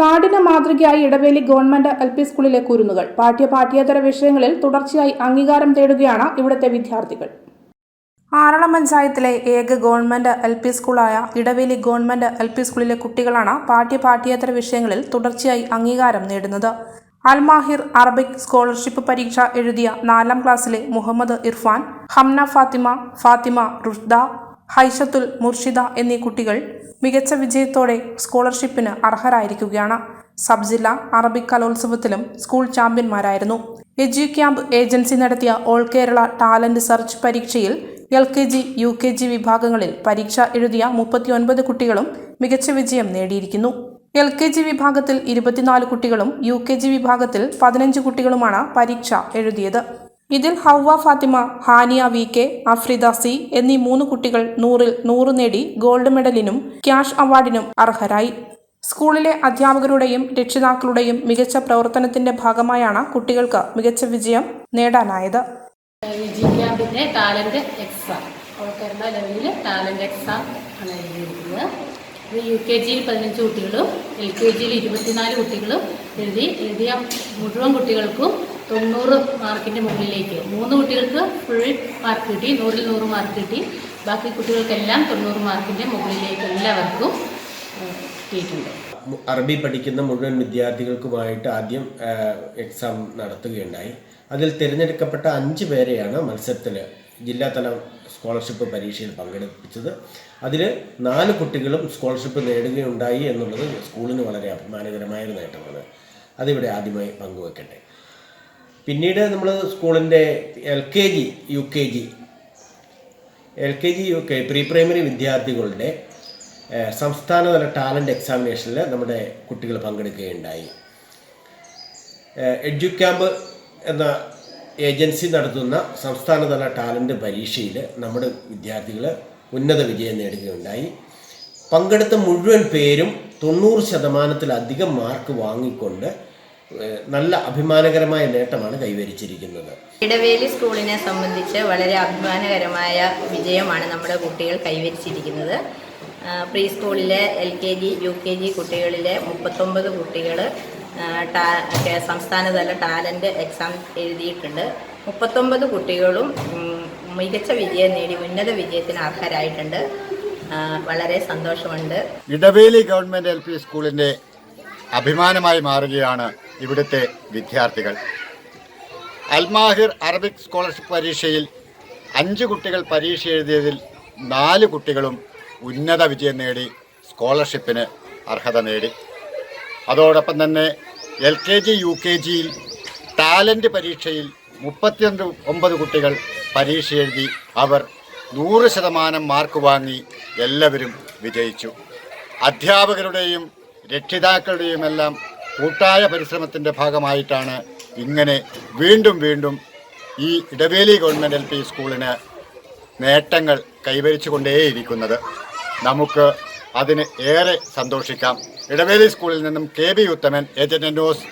നാടിന് മാതൃകയായി Edaveli government L P സ്കൂളിലെ കുരുന്നുകൾ. പാഠ്യ പാഠ്യേതര വിഷയങ്ങളിൽ തുടർച്ചയായി അംഗീകാരം തേടുകയാണ് ഇവിടുത്തെ വിദ്യാർത്ഥികൾ. ആറളം പഞ്ചായത്തിലെ ഏക ഗവൺമെന്റ് എൽ പി സ്കൂളായ ഇടവേലി ഗവൺമെന്റ് എൽ പി സ്കൂളിലെ കുട്ടികളാണ് പാഠ്യ പാഠ്യേതര വിഷയങ്ങളിൽ തുടർച്ചയായി അംഗീകാരം നേടുന്നത്. അൽമാഹിർ അറബിക് സ്കോളർഷിപ്പ് പരീക്ഷ എഴുതിയ നാലാം ക്ലാസ്സിലെ മുഹമ്മദ് ഇർഫാൻ ഹംന ഫാത്തിമ ഫാത്തിമ റുഷ്ദ ഹൈഷത്തുൽ മുർഷിദ എന്നീ കുട്ടികൾ മികച്ച വിജയത്തോടെ സ്കോളർഷിപ്പിന് അർഹരായിരിക്കുകയാണ്. സബ് ജില്ലാ അറബിക് കലോത്സവത്തിലും സ്കൂൾ ചാമ്പ്യന്മാരായിരുന്നു. എജ്യു ക്യാമ്പ് ഏജൻസി നടത്തിയ ഓൾ കേരള ടാലന്റ് സെർച്ച് പരീക്ഷയിൽ L K G U K G വിഭാഗങ്ങളിൽ പരീക്ഷ എഴുതിയ മുപ്പത്തിയൊൻപത് കുട്ടികളും മികച്ച വിജയം നേടിയിരിക്കുന്നു. എൽ കെ ജി വിഭാഗത്തിൽ ഇരുപത്തിനാല് കുട്ടികളും യു കെ ജി വിഭാഗത്തിൽ പതിനഞ്ച് കുട്ടികളുമാണ് പരീക്ഷ എഴുതിയത്. ഇതിൽ Hawwa Fathima Haniya V K Afrida C എന്നീ മൂന്ന് കുട്ടികൾ നൂറിൽ നൂറ് നേടി ഗോൾഡ് മെഡലിനും ക്യാഷ് അവാർഡിനും അർഹരായി. സ്കൂളിലെ അധ്യാപകരുടെയും രക്ഷിതാക്കളുടെയും മികച്ച പ്രവർത്തനത്തിന്റെ ഭാഗമായാണ് കുട്ടികൾക്ക് മികച്ച വിജയം നേടാനായത്. എഴുതിയിരിക്കുന്നത്. ഇത് യു കെ ജിയിൽ പതിനഞ്ച് കുട്ടികളും എൽ കെ ജിയിൽ ഇരുപത്തിനാല് കുട്ടികളും എഴുതി എഴുതിയ മുഴുവൻ കുട്ടികൾക്കും തൊണ്ണൂറ് മാർക്കിന്റെ മുകളിലേക്ക്. മൂന്ന് കുട്ടികൾക്ക് ഫുൾ മാർക്ക് കിട്ടി നൂറിൽ നൂറ് മാർക്ക് കിട്ടി. ബാക്കി കുട്ടികൾക്കെല്ലാം തൊണ്ണൂറ് മാർക്കിന്റെ മുകളിലേക്ക് എല്ലാവർക്കും കിട്ടിയിട്ടുണ്ട്. അറബി പഠിക്കുന്ന മുഴുവൻ വിദ്യാർത്ഥികൾക്കുമായിട്ട് ആദ്യം എക്സാം നടത്തുകയുണ്ടായി. അതിൽ തിരഞ്ഞെടുക്കപ്പെട്ട അഞ്ച് പേരെയാണ് മത്സരത്തിൽ ജില്ലാതല സ്കോളർഷിപ്പ് പരീക്ഷയിൽ പങ്കെടുപ്പിച്ചത്. അതിൽ നാല് കുട്ടികളും സ്കോളർഷിപ്പ് നേടുകയുണ്ടായി എന്നുള്ളത് സ്കൂളിന് വളരെ അഭിമാനകരമായ നേട്ടമാണ്. അതിവിടെ ആദ്യമായി പങ്കുവെക്കട്ടെ പിന്നീട് നമ്മൾ സ്കൂളിന്റെ L K G U K G L K G U K pre primary വിദ്യാർത്ഥികളുടെ സംസ്ഥാനതല ടാലന്റ് എക്സാമിനേഷനിൽ നമ്മുടെ കുട്ടികൾ പങ്കെടുക്കുകയുണ്ടായി. എഡ്യൂക്യാമ്പ് എഡ്യു ക്യാമ്പ് എന്ന ഏജൻസി നടത്തുന്ന സംസ്ഥാനതല ടാലന്റ് പരീക്ഷയിൽ നമ്മുടെ വിദ്യാർത്ഥികൾ ഉന്നത വിജയം നേടുകയുണ്ടായി. പങ്കെടുത്ത മുഴുവൻ പേരും തൊണ്ണൂറ് ശതമാനത്തിലധികം മാർക്ക് വാങ്ങിക്കൊണ്ട് നല്ല അഭിമാനകരമായ നേട്ടമാണ് കൈവരിച്ചിരിക്കുന്നത്. ഇടവേലി സ്കൂളിനെ സംബന്ധിച്ച് വളരെ അഭിമാനകരമായ വിജയമാണ് നമ്മുടെ കുട്ടികൾ കൈവരിച്ചിരിക്കുന്നത്. പ്രീ സ്കൂളിലെ L K G U K G കുട്ടികളിലെ മുപ്പത്തൊമ്പത് കുട്ടികൾ സംസ്ഥാനതല ടാലന്റ് എക്സാം എഴുതിയിട്ടുണ്ട്. മുപ്പത്തൊമ്പത് കുട്ടികളും മികച്ച വിജയം നേടി ഉന്നത വിജയത്തിന് അർഹരായിട്ടുണ്ട്. വളരെ സന്തോഷമുണ്ട്. ഇടവേലി ഗവൺമെന്റ് എൽ പി സ്കൂളിന്റെ അഭിമാനമായി മാറുകയാണ് ഇവിടുത്തെ വിദ്യാർത്ഥികൾ. അൽമാഹിർ അറബിക് സ്കോളർഷിപ്പ് പരീക്ഷയിൽ അഞ്ച് കുട്ടികൾ പരീക്ഷ എഴുതിയതിൽ നാല് കുട്ടികളും ഉന്നത വിജയം നേടി സ്കോളർഷിപ്പിന് അർഹത നേടി. അതോടൊപ്പം തന്നെ L K G U K ജിയിൽ ടാലന്റ് പരീക്ഷയിൽ മുപ്പത്തിയൊന്ന് ഒമ്പത് കുട്ടികൾ പരീക്ഷ എഴുതി അവർ നൂറ് ശതമാനം മാർക്ക് വാങ്ങി എല്ലാവരും വിജയിച്ചു. അധ്യാപകരുടെയും രക്ഷിതാക്കളുടെയും എല്ലാം കൂട്ടായ പരിശ്രമത്തിന്റെ ഭാഗമായിട്ടാണ് ഇങ്ങനെ വീണ്ടും വീണ്ടും ഈ ഇടവേലി ഗവൺമെന്റ് എൽ പി സ്കൂളിന് നേട്ടങ്ങൾ കൈവരിച്ചുകൊണ്ടേയിരിക്കുന്നത്. നമുക്ക് അതിന് ഏറെ സന്തോഷിക്കാം. ഇടവേലി സ്കൂളിൽ നിന്നും K B Uthaman agent news